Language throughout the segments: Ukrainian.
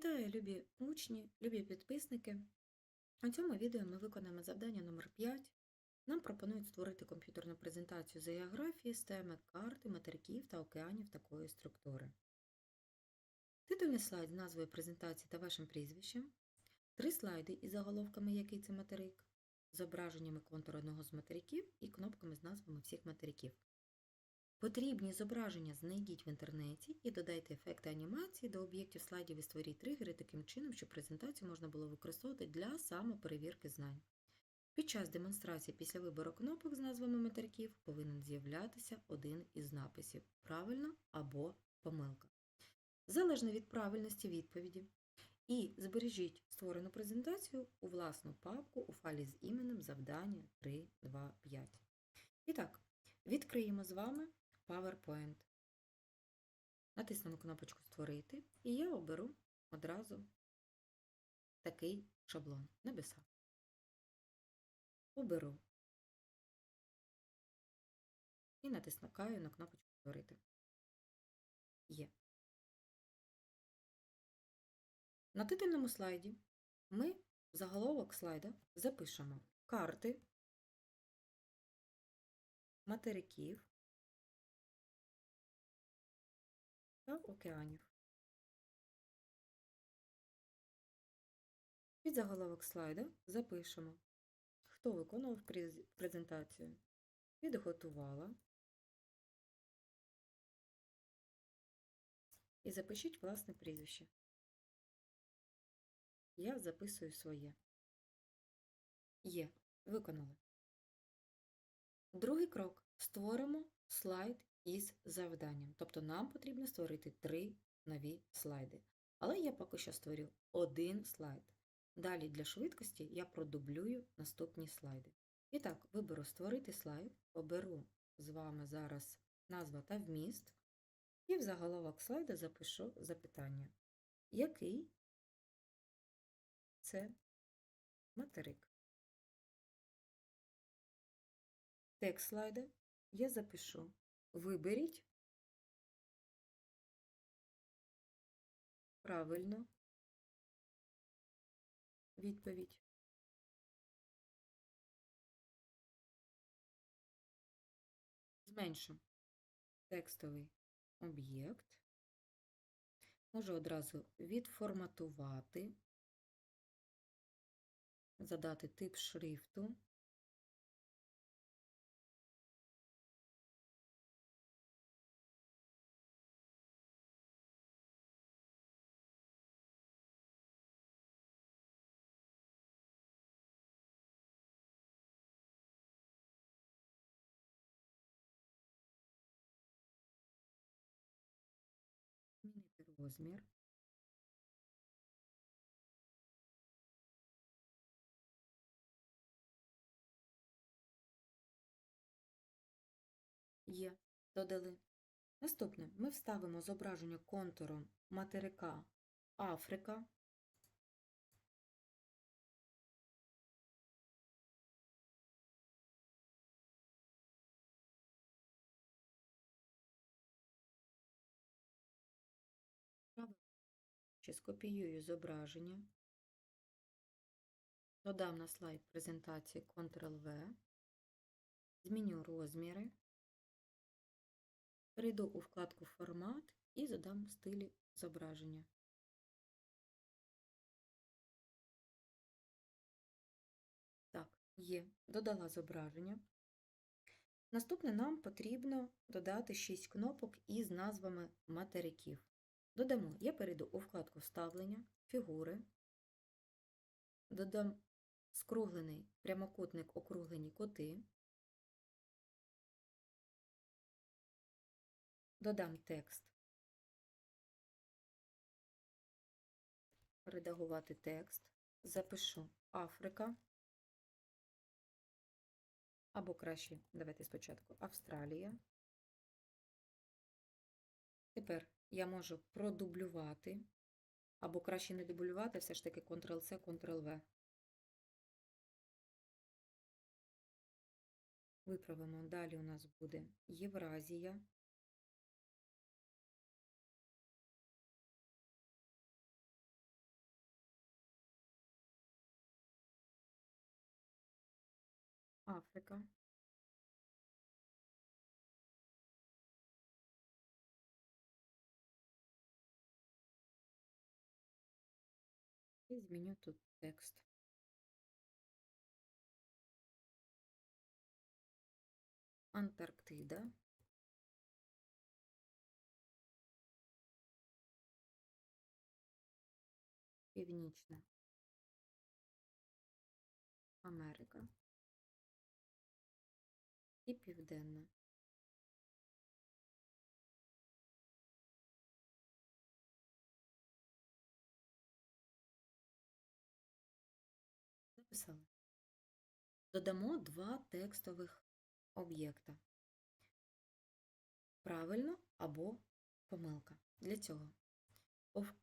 Вітаю, любі учні, любі підписники. У цьому відео ми виконаємо завдання номер 5. Нам пропонують створити комп'ютерну презентацію з географії з теми карти, материків та океанів такої структури. Титульний слайд з назвою презентації та вашим прізвищем, три слайди із заголовками, який це материк, зображеннями контуру одного з материків і кнопками з назвами всіх материків. Потрібні зображення знайдіть в інтернеті і додайте ефекти анімації до об'єктів слайдів і створіть тригери таким чином, щоб презентацію можна було використовувати для самоперевірки знань. Під час демонстрації після вибору кнопок з назвами материків повинен з'являтися один із написів правильно або помилка. Залежно від правильності відповіді. І збережіть створену презентацію у власну папку у файлі з іменем завдання 325. І так, відкриємо з вами PowerPoint. Натиснемо кнопочку Створити, і я оберу одразу такий шаблон небеса. Оберу і натискаю на кнопочку Створити. Є. На титульному слайді ми в заголовок слайда запишемо карти материків океанів. Під заголовок слайда запишемо, хто виконував презентацію, підготувала. І запишіть власне прізвище. Я записую своє. Є. Виконали. Другий крок. Створимо слайд із завданням. Тобто нам потрібно створити три нові слайди. Але я поки що створю один слайд. Далі для швидкості я продублюю наступні слайди. І так, виберу Створити слайд, оберу з вами зараз назва та вміст, і в заголовок слайду запишу запитання. Який це материк? Текст слайда я запишу. Виберіть правильно відповідь. Зменшу текстовий об'єкт. Можу одразу відформатувати, задати тип шрифту. Розмір. Є, додали. Наступне ми вставимо зображення контуром материка Африка. Скопіюю зображення, додам на слайд презентації Ctrl-V, зміню розміри, перейду у вкладку Формат і задам стилі зображення. Так, є, додала зображення. Наступне нам потрібно додати 6 кнопок із назвами материків. Додамо, я перейду у вкладку Вставлення, фігури, додам скруглений прямокутник округлені кути, додам текст, редагувати текст, запишу Африка, або краще, давайте спочатку Австралія. Тепер я можу продублювати, або краще не дублювати, все ж таки Ctrl-C, Ctrl-V. Виправимо. Далі у нас буде Євразія. Зміню тут текст. Антарктида. Північна Америка і Південна. Записали. Додамо два текстових об'єкта. Правильно або помилка. Для цього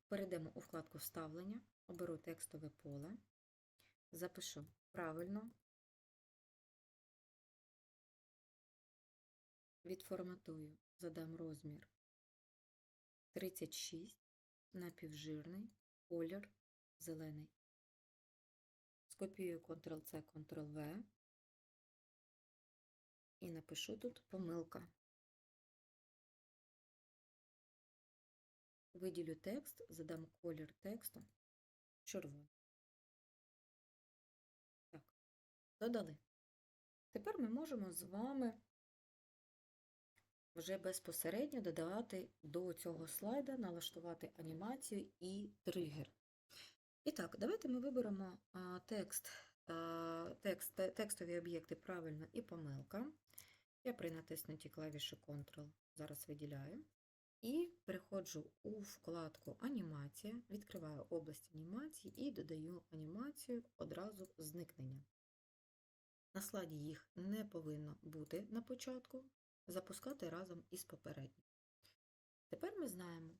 перейдемо у вкладку Вставлення, оберу текстове поле, запишу правильно, відформатую, задам розмір 36, напівжирний, колір зелений. Скопіюю Ctrl-C, Ctrl-V і напишу тут помилка. Виділю текст, задам колір тексту червоний. Так, додали. Тепер ми можемо з вами вже безпосередньо додавати до цього слайда, налаштувати анімацію і тригер. І так, давайте ми виберемо текст, текст, те- текстові об'єкти правильно і помилка. Я при натиснутій клавіші Ctrl зараз виділяю. І переходжу у вкладку Анімація, відкриваю область анімації і додаю анімацію одразу зникнення. На слайді їх не повинно бути на початку, запускати разом із попереднім. Тепер ми знаємо,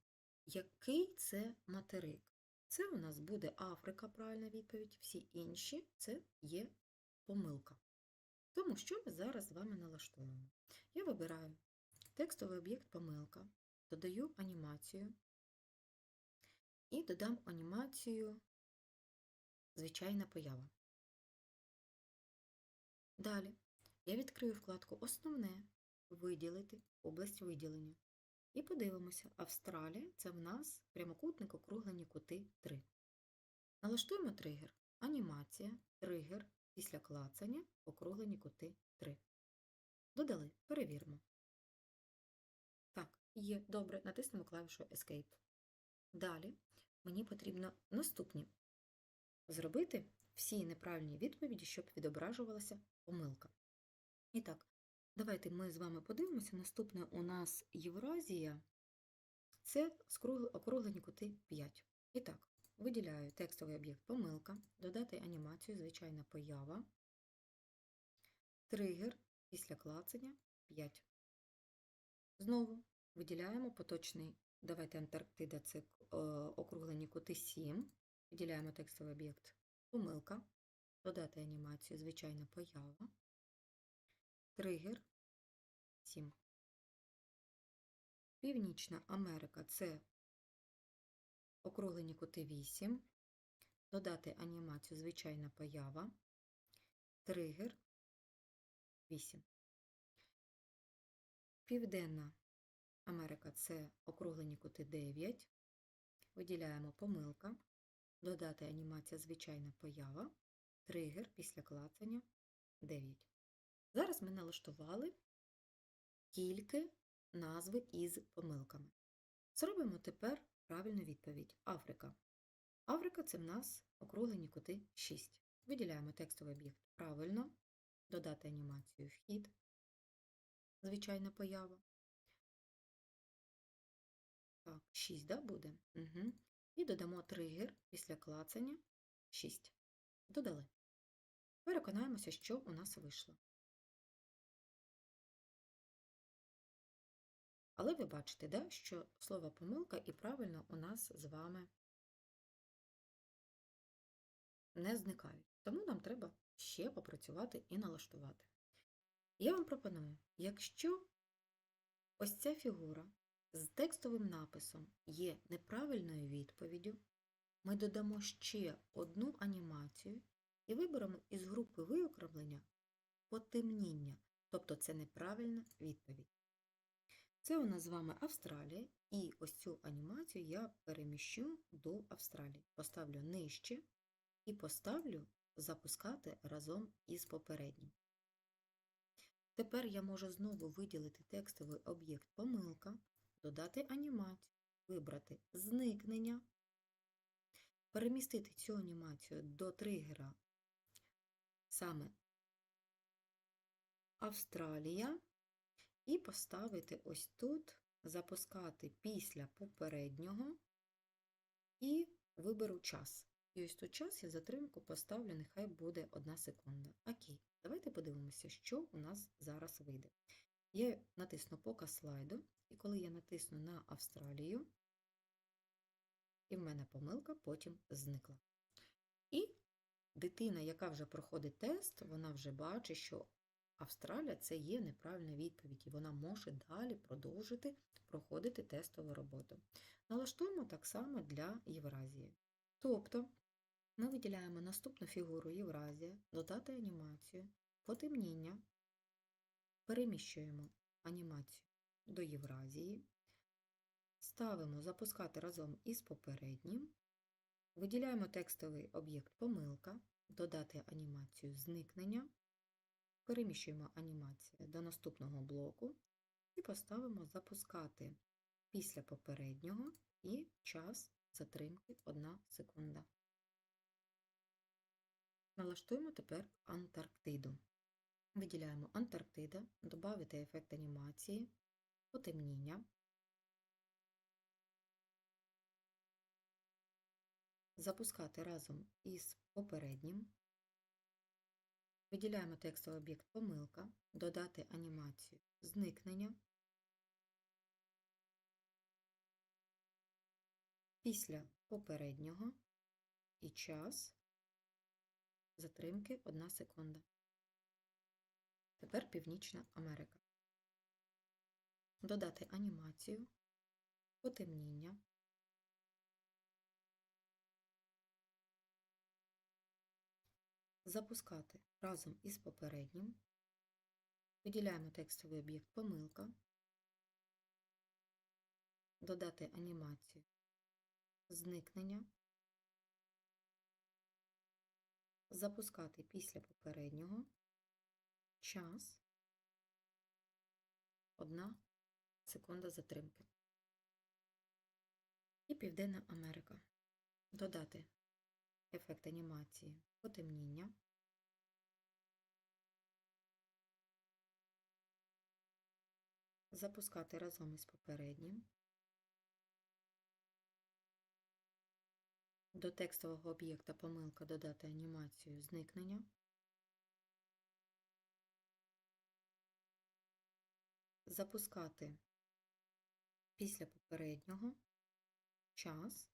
який це материк. Це у нас буде Африка, правильна відповідь, всі інші це є помилка. Тому що ми зараз з вами налаштуємо. Я вибираю текстовий об'єкт помилка, додаю анімацію і додам анімацію звичайна поява. Далі я відкрию вкладку Основне, виділити область виділення. І подивимося, Австралія це в нас прямокутник округлені кути 3. Налаштуємо тригер. Анімація, тригер після клацання, округлені кути 3. Додали, перевіримо. Так, є, добре, натиснемо клавішу Escape. Далі мені потрібно наступні зробити всі неправильні відповіді, щоб відображувалася помилка. І так, давайте ми з вами подивимося. Наступне у нас Євразія. Це округлені кути 5. І так, виділяю текстовий об'єкт помилка, додати анімацію, звичайна поява, тригер після клацання 5. Знову виділяємо поточний, давайте Антарктида це е, округлені кути 7. Виділяємо текстовий об'єкт помилка, додати анімацію, звичайна поява, тригер 7. Північна Америка це округлені кути 8, додати анімацію, звичайна поява, тригер 8. Південна Америка це округлені кути 9. Виділяємо помилка, додати анімація звичайна поява, тригер після клацання 9. Зараз ми налаштували тільки назви із помилками. Зробимо тепер правильну відповідь. Африка. Африка це в нас округлені кути 6. Виділяємо текстовий об'єкт правильно, додати анімацію вхід, звичайна поява. Так, 6, да, буде? Угу. І додамо тригер після клацання 6. Додали. Переконаємося, що у нас вийшло. Але ви бачите, да, що слово помилка і правильно у нас з вами не зникають. Тому нам треба ще попрацювати і налаштувати. Я вам пропоную, якщо ось ця фігура з текстовим написом є неправильною відповіддю, ми додамо ще одну анімацію і виберемо із групи виокремлення потемніння, тобто це неправильна відповідь. Це у нас з вами Австралія, і ось цю анімацію я переміщу до Австралії. Поставлю нижче і поставлю запускати разом із попереднім. Тепер я можу знову виділити текстовий об'єкт помилка, додати анімацію, вибрати зникнення, перемістити цю анімацію до тригера саме Австралія і поставити ось тут, запускати після попереднього і виберу час. І ось тут час я затримку поставлю, нехай буде 1 секунда. Окей, давайте подивимося, що у нас зараз вийде. Я натисну показ слайду, і коли я натисну на Австралію, і в мене помилка потім зникла. І дитина, яка вже проходить тест, вона вже бачить, що Австралія це є неправильна відповідь, і вона може далі продовжити проходити тестову роботу. Налаштуємо так само для Євразії. Тобто ми виділяємо наступну фігуру Євразія, додати анімацію, потемніння, переміщуємо анімацію до Євразії, ставимо запускати разом із попереднім, виділяємо текстовий об'єкт помилка, додати анімацію зникнення, переміщуємо анімацію до наступного блоку і поставимо запускати після попереднього і час затримки 1 секунда. Налаштуємо тепер Антарктиду. Виділяємо Антарктида, додати ефект анімації, потемніння, запускати разом із попереднім. Виділяємо текстовий об'єкт помилка, додати анімацію зникнення. Після попереднього і час затримки 1 секунда. Тепер Північна Америка. Додати анімацію, потемніння. Запускати разом із попереднім. Виділяємо текстовий об'єкт помилка. Додати анімацію зникнення. Запускати після попереднього час 1 секунда затримки. І Південна Америка. Додати ефект анімації потемніння. Запускати разом із попереднім. До текстового об'єкта помилка додати анімацію зникнення. Запускати після попереднього час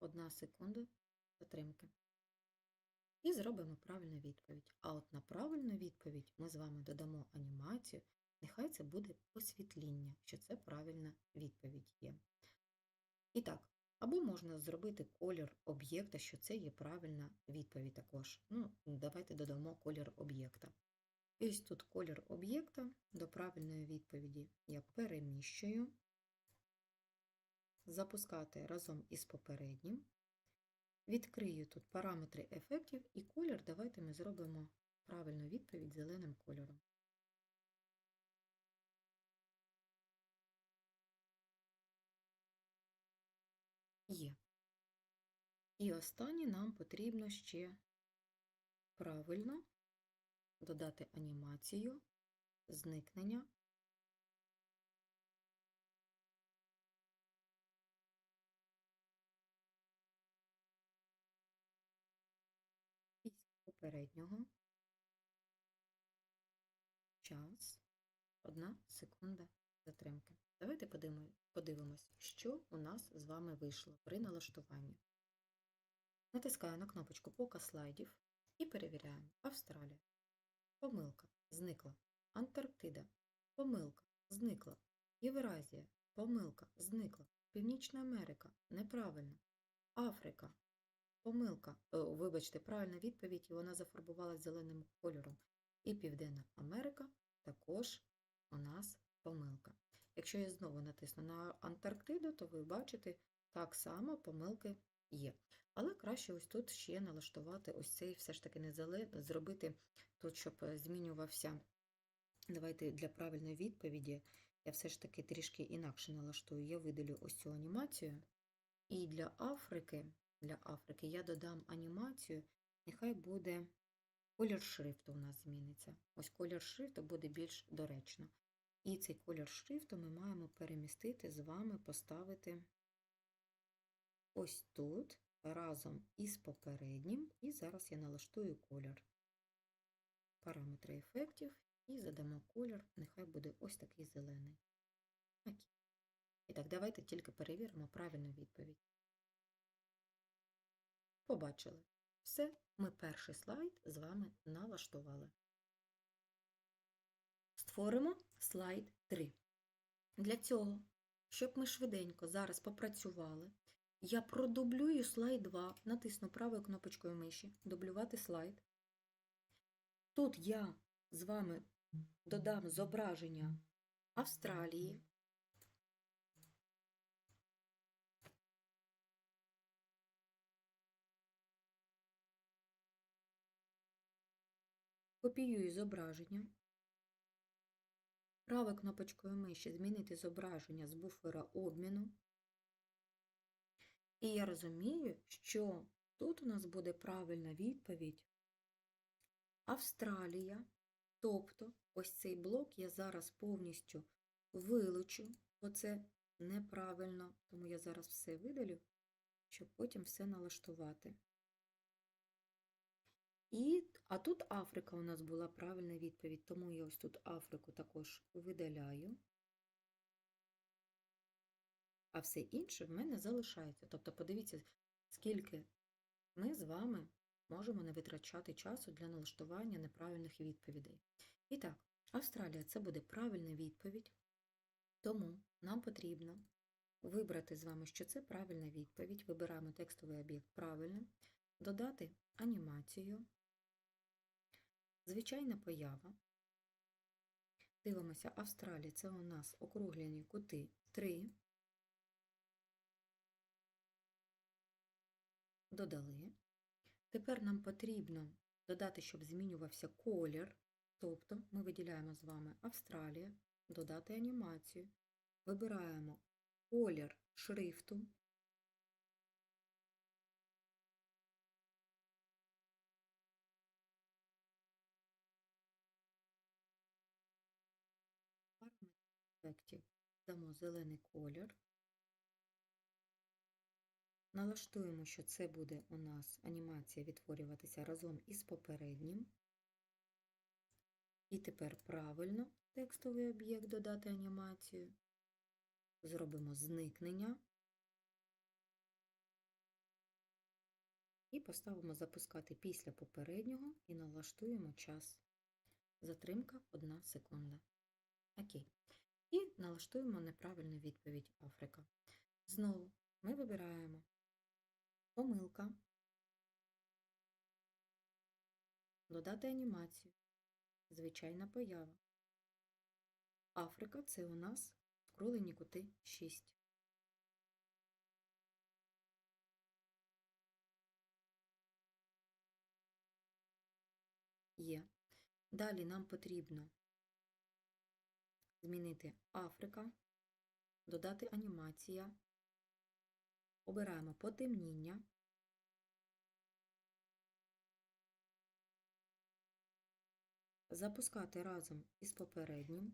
1 секунда затримки. І зробимо правильну відповідь. А от на правильну відповідь ми з вами додамо анімацію, нехай це буде освітління, що це правильна відповідь є. І так, або можна зробити колір об'єкта, що це є правильна відповідь також. Ну, Давайте додамо колір об'єкта. І ось тут колір об'єкта до правильної відповіді я переміщую, запускати разом із попереднім. Відкрию тут параметри ефектів і колір. Давайте ми зробимо правильну відповідь зеленим кольором. Є. І останнє нам потрібно ще правильно додати анімацію, зникнення. Після попереднього час 1 секунда затримки. Давайте подивимось, що у нас з вами вийшло при налаштуванні. Натискаю на кнопочку Показ слайдів і перевіряємо Австралія. Помилка зникла. Антарктида. Помилка зникла. Євразія. Помилка зникла. Північна Америка. Неправильно. Африка. Помилка. О, вибачте, правильна відповідь, і вона зафарбувалася зеленим кольором. І Південна Америка також у нас помилка. Якщо я знову натисну на Антарктиду, то ви бачите, так само помилки є. Але краще ось тут ще налаштувати ось цей все ж таки незалежно, зробити тут, щоб е, змінювався. Давайте для правильної відповіді я все ж таки трішки інакше налаштую. Я видалю ось цю анімацію. І для Африки, для Африки я додам анімацію, нехай буде колір шрифту у нас зміниться. Ось колір шрифту буде більш доречно. І цей колір шрифту ми маємо перемістити з вами, поставити ось тут разом із попереднім. І зараз я налаштую колір. Параметри ефектів і задамо колір, нехай буде ось такий зелений. Окей. І так, давайте тільки перевіримо правильну відповідь. Побачили. Все, ми перший слайд з вами налаштували. Створимо слайд 3. Для цього, щоб ми швиденько зараз попрацювали, я продублюю слайд 2, натисну правою кнопочкою миші, дублювати слайд. Тут я з вами додам зображення Австралії. Копіюю зображення. Правою кнопочкою миші змінити зображення з буфера обміну. І я розумію, що тут у нас буде правильна відповідь Австралія. Тобто ось цей блок я зараз повністю вилучу, бо це неправильно, тому я зараз все видалю, щоб потім все налаштувати. І, а тут Африка у нас була правильна відповідь, тому я ось тут Африку також видаляю. А все інше в мене залишається. Тобто, подивіться, скільки ми з вами можемо не витрачати часу для налаштування неправильних відповідей. І так, Австралія це буде правильна відповідь, тому нам потрібно вибрати з вами, що це правильна відповідь. Вибираємо текстовий об'єкт правильно, додати анімацію, звичайна поява. Дивимося, Австралія це у нас округлені кути 3. Додали. Тепер нам потрібно додати, щоб змінювався колір. Тобто ми виділяємо з вами Австралія, додати анімацію, вибираємо колір шрифту. Ефектів дамо зелений колір. Налаштуємо, що це буде у нас анімація відтворюватися разом із попереднім. І тепер правильно текстовий об'єкт додати анімацію. Зробимо зникнення. І поставимо запускати після попереднього і налаштуємо час. Затримка 1 секунда. Окей. І налаштуємо неправильну відповідь Африка. Знову ми вибираємо помилка, додати анімацію, звичайна поява. Африка це у нас скролені кути 6. Є. Далі нам потрібно змінити Африка, додати анімація, обираємо потемніння, запускати разом із попереднім.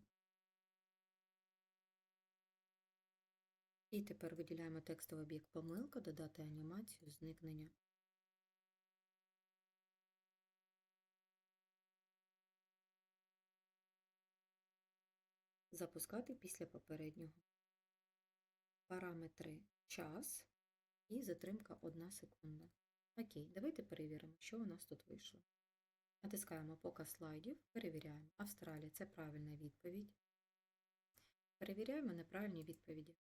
І тепер виділяємо текстовий об'єкт помилка, додати анімацію, зникнення. Запускати після попереднього. Параметри час і затримка 1 секунда. Окей, давайте перевіримо, що у нас тут вийшло. Натискаємо показ слайдів, перевіряємо. Австралія це правильна відповідь. Перевіряємо неправильні відповіді.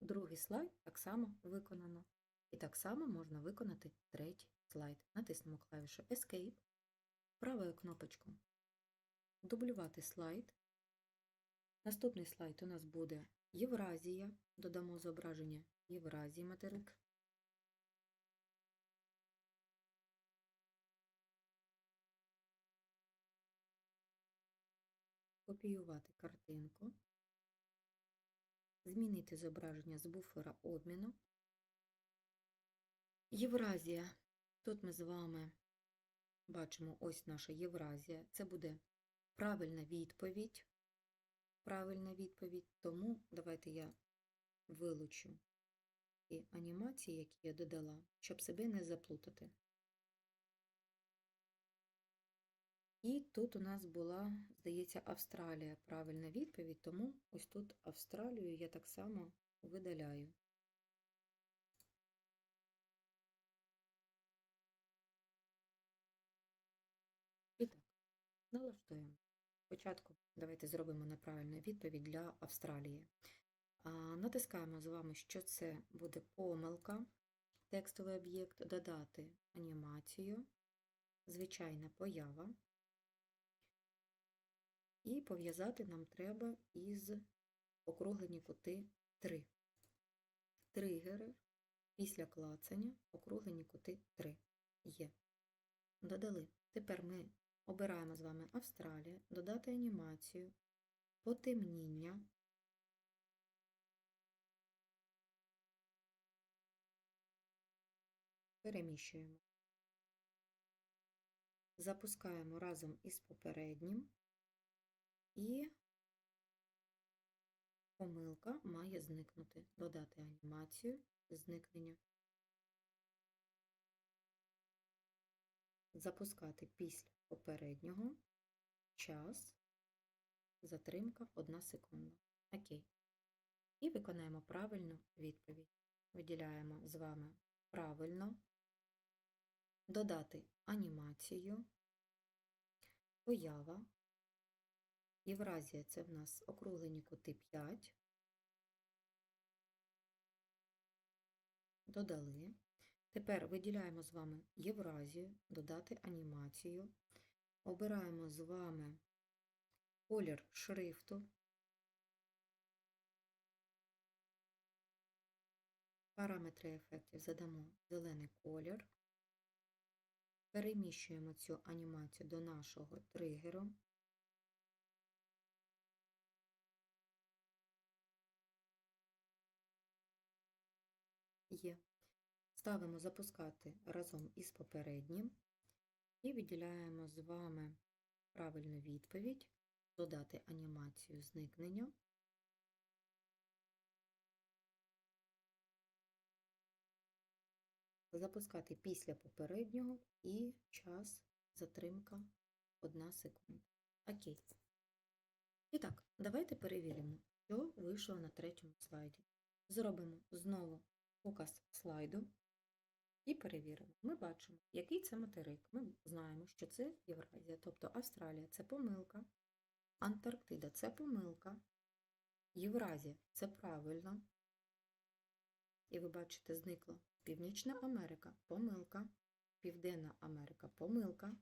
Другий слайд так само виконано. І так само можна виконати третій слайд. Натиснемо клавішу Escape правою кнопочкою дублювати слайд. Наступний слайд у нас буде Євразія. Додамо зображення Євразії материк. Копіювати картинку. Змінити зображення з буфера обміну. Євразія. Тут ми з вами бачимо ось наша Євразія. Це буде правильна відповідь. Правильна відповідь. Тому давайте я вилучу ті анімації, які я додала, щоб себе не заплутати. І тут у нас була, здається, Австралія правильна відповідь, тому ось тут Австралію я так само видаляю. І так, налаштуємо. Спочатку давайте зробимо неправильну відповідь для Австралії. Натискаємо з вами, що це буде помилка, текстовий об'єкт, додати анімацію, звичайна поява. І пов'язати нам треба із округлені кути 3. Тригери після клацання округлені кути 3 є. Додали. Тепер ми обираємо з вами Австралія, додати анімацію, потемніння. Переміщуємо. Запускаємо разом із попереднім. І помилка має зникнути. Додати анімацію зникнення. Запускати після попереднього час, затримка 1 секунда. Окей. І виконаємо правильну відповідь. Виділяємо з вами правильно, додати анімацію, поява. Євразія це в нас округлені кути 5. Додали. Тепер виділяємо з вами Євразію, додати анімацію. Обираємо з вами колір шрифту. Параметри ефектів задамо зелений колір. Переміщуємо цю анімацію до нашого тригеру. Є. Ставимо запускати разом із попереднім і виділяємо з вами правильну відповідь, додати анімацію зникнення. Запускати після попереднього і час затримка 1 секунда. Окей. І так, давайте перевіримо, що вийшло на третьому слайді. Зробимо знову показ слайду і перевіримо. Ми бачимо, який це материк. Ми знаємо, що це Євразія, тобто Австралія це помилка, Антарктида це помилка, Євразія це правильно. І ви бачите, зникла Північна Америка помилка, Південна Америка помилка,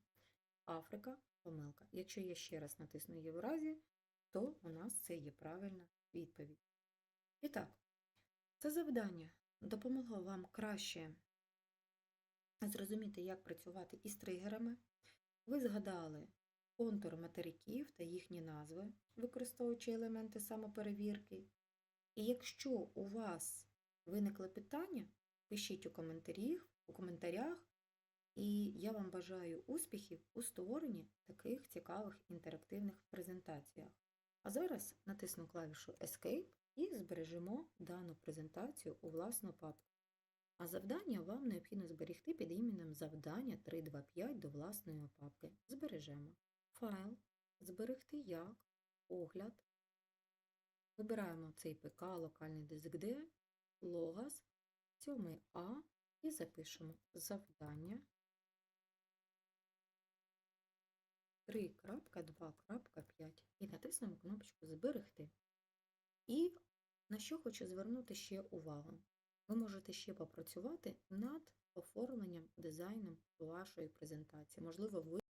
Африка помилка. Якщо я ще раз натисну Євразія, то у нас це є правильна відповідь. І так, це завдання допомогло вам краще зрозуміти, як працювати із тригерами. Ви згадали контур материків та їхні назви, використовуючи елементи самоперевірки. І якщо у вас виникли питання, пишіть у коментарях, у коментарях, і я вам бажаю успіхів у створенні таких цікавих інтерактивних презентаціях. А зараз натисну клавішу Escape і збережемо дану презентацію у власну папку. А завдання вам необхідно зберегти під іменем завдання 325 до власної папки. Збережемо. Файл, зберегти як, огляд. Вибираємо цей ПК, локальний диск D, логас, 7А і запишемо завдання 3.2.5 і натиснемо кнопочку Зберегти. І на що хочу звернути ще увагу. Ви можете ще попрацювати над оформленням дизайном вашої презентації. Можливо, ви